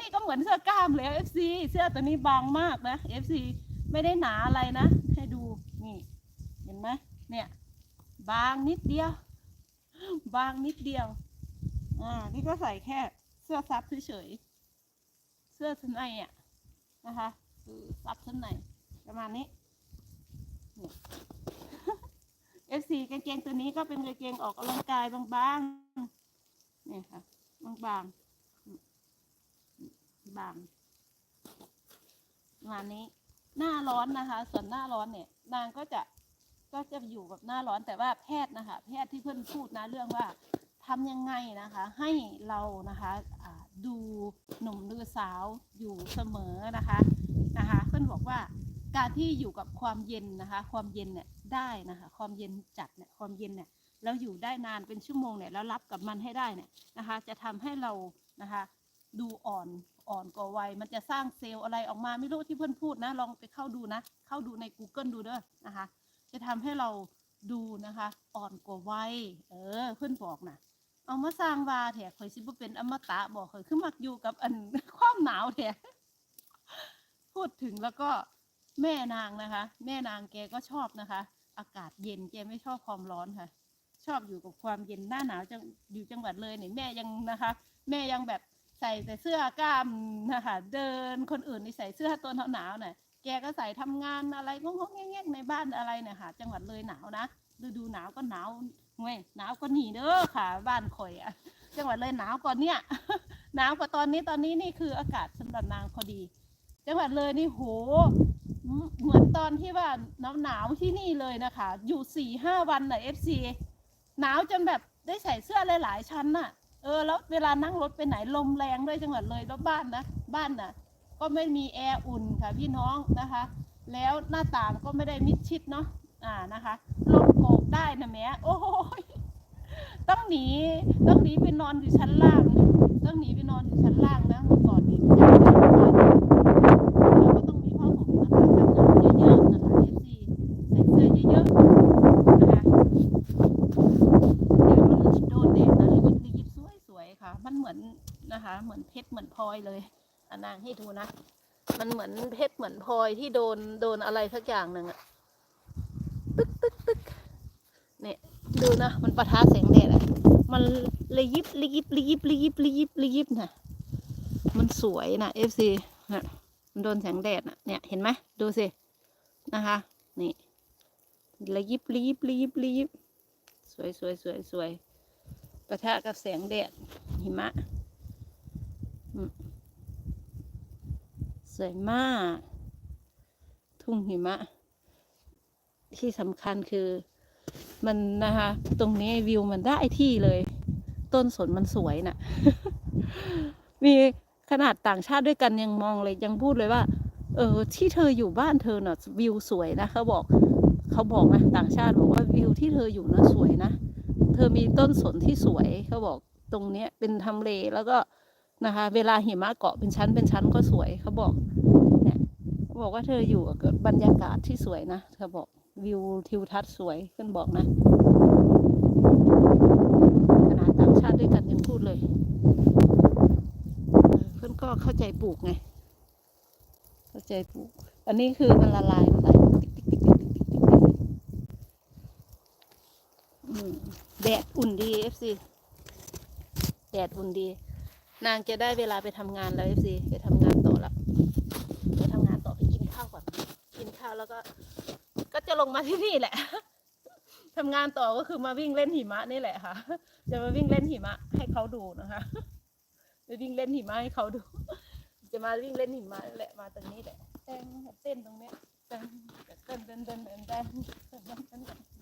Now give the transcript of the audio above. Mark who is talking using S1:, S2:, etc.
S1: นี่ก็เหมือนเสื้อกล้ามแล้ว FC เสื้อตัวนี้บางมากนะ FC ไม่ได้หนาอะไรนะ ให้ดูนี่เห็นไหมเนี่ยบางนิดเดียว บางนิดเดียว อ่า นี่ก็ใส่แค่เสื้อซับเฉยๆเสื้อชั้นในอะนะคะคือซับชั้นในประมาณนี้นี่ FC กางเกงตัวนี้ก็เป็นกางเกงออกกำลังกายบางๆนี่ค่ะ บางๆ บางประมาณนี้หน้าร้อนนะคะ ส่วนหน้าร้อนเนี่ยนางก็จะก็จะอยู่กับหน้าร้อนแต่ว่าแพทย์นะคะ แพทย์ที่เพื่อนพูดนะเรื่องว่าทำยังไงนะคะ ให้เรานะคะดูหนุ่มดูสาวอยู่เสมอนะคะนะคะ เพื่อนบอกว่าการที่อยู่กับความเย็นนะคะ ความเย็นเนี่ยได้นะคะ ความเย็นจัดเนี่ยความเย็นเนี่ยแล้วอยู่ได้นานเป็นชั่วโมงเนี่ยแล้วรับกับมันให้ได้เนี่ยนะคะ จะทำให้เรานะคะ ดูอ่อน อ่อนกว่าวัยมันจะสร้างเซลล์อะไรออกมาไม่รู้ที่เพื่อนพูดนะ ลองไปเข้าดูนะ เข้าดูใน Google ดูเด้อนะคะ จะทำให้เราดูนะคะ อ่อนกว่าวัยเออเพื่อนบอกนะเอามาสร้างวาแถข่อยสิบ่เป็นอมตะบอกข่อยคือมักอยู่กับอันความหนาวแถะพูดถึงแล้วก็แม่นางนะคะ แม่นางแกก็ชอบนะคะ อากาศเย็นแกไม่ชอบความร้อนค่ะ ชอบอยู่กับความเย็นหน้าหนาวจังอยู่จังหวัดเลยเนี่ยแม่ยังนะคะ แม่ยังแบบ ส่แต่เสื้อกล้ามนะคะเดินคนอื่นนี่ใส่เสื้อตัวหนาวๆน่ะแกก็ใส่ทำงานอะไรงงๆแง่ๆในบ้านอะไรเนี่ยค่ะ จังหวัดเลยหนาวนะฤดูหนาวก็หนาวเว้ยหนาวก็หนีเด้อค่ะ บ้านข่อยอะจังหวัดเลยหนาวกว่าเนี่ยหนาวกว่าตอนนี้ตอนนี้นี่คืออากาศสำหรับนางพอดี จังหวัดเลยนี่โหเหมือนตอนที่ว่าหนาวหนาวที่นี่เลยนะคะ อยู่สี่ห้าวันน่ะเอฟซีหนาวจนแบบได้ใส่เสื้อหลายๆชั้นน่ะ เออแล้วเวลานั่งรถไปไหนลมแรงด้วยจังหวัดเลยแล้วบ้านนะบ้านน่ะ ก็ไม่มีแอร์อุ่นค่ะพี่น้องนะคะ แล้วหน้าต่างก็ไม่ได้มิดชิดเนาะอ่านะคะลมโกกได้นะแม่โอ้ยต้องหนีต้องหนีไปนอนอยู่ชั้นล่าง ต้องหนีไปนอนอยู่ชั้นล่างนะเมื่อก่อนนี้อยากได้บ้านเราก็ต้องมีผ้าห่มนะคะทำงานเยอะๆนะคะ FC ใส่เสื้อเยอะๆนะคะ เดี๋ยวมันโดนแดดนะลิบลิบสวยสวยๆค่ะ มันเหมือนนะคะ เห มือนเพชรเหมือนพลอยเลยอันนางให้ดูนะ มันเหมือนเพชรเหมือนพลอยที่โดนโดนอะไรสักอย่างหนึ่งอะตึกตึกตึกเนี่ยดูนะ มันประทะแสงแดดอะมันระยิบระยิบระยิบระยิบระยิบระยิบนะมันสวยนะเอฟซีนะมันโดนแสงแดดนะเนี่ยเห็นไหมดูสินะคะ นี่ระยิบระยิบระยิบระยิบสวยสวยสวยสวยปะทะกับแสงแดดหิมะอืม สวยมาก ทุ่งหิมะ ที่สำคัญคือมันนะคะ ตรงนี้วิวมันได้ที่เลย ต้นสนมันสวยน่ะ มีขนาดต่างชาติด้วยกันยังมองเลยยังพูดเลยว่า เออ ที่เธออยู่บ้านเธอเน่ะวิวสวยนะเขาบอกเขาบอกนะต่างชาติบอกว่าวิวที่เธออยู่นะสวยนะ เธอมีต้นสนที่สวยเขาบอกตรงเนี้ยเป็นทำเลแล้วก็ นะคะ เวลาหิมะเกาะเป็นชั้นเป็นชั้นก็สวยเขาบอกเนี่ยเขาบอกว่าเธออยู่กับบรรยากาศที่สวยนะเธอบอกวิวทิวทัศน์สวยเพื่อนบอกนะขนาดต่างชาติด้วยกันยังพูดเลยเพื่อนก็เข้าใจปลูกไง เข้าใจปลูก อันนี้คือมันละลายละลายติ๊กติ๊กติ๊กติ๊กติ๊กติ๊กติ๊กแดดอุ่นดีเอฟซีแดดอุ่นดี นางจะได้เวลาไปทำงานแล้วเอฟซีไปทำงานต่อแล้วไปทำงานต่อไปกินข้าวก่อนกินข้าวแล้วก็ ก็จะลงมาที่นี่แหละ ทำงานต่อก็คือมาวิ่งเล่นหิมะนี่แหละค่ะ จะมาวิ่งเล่นหิมะให้เขาดูนะคะไปวิ่งเล่นหิมะให้เขาดู จะมาวิ่งเล่นหิมะแหละมาตรงนี้แหละเต้นเต้นตรงเนี้ยเต้นเต้นเต้นเต้นเต้นเต้น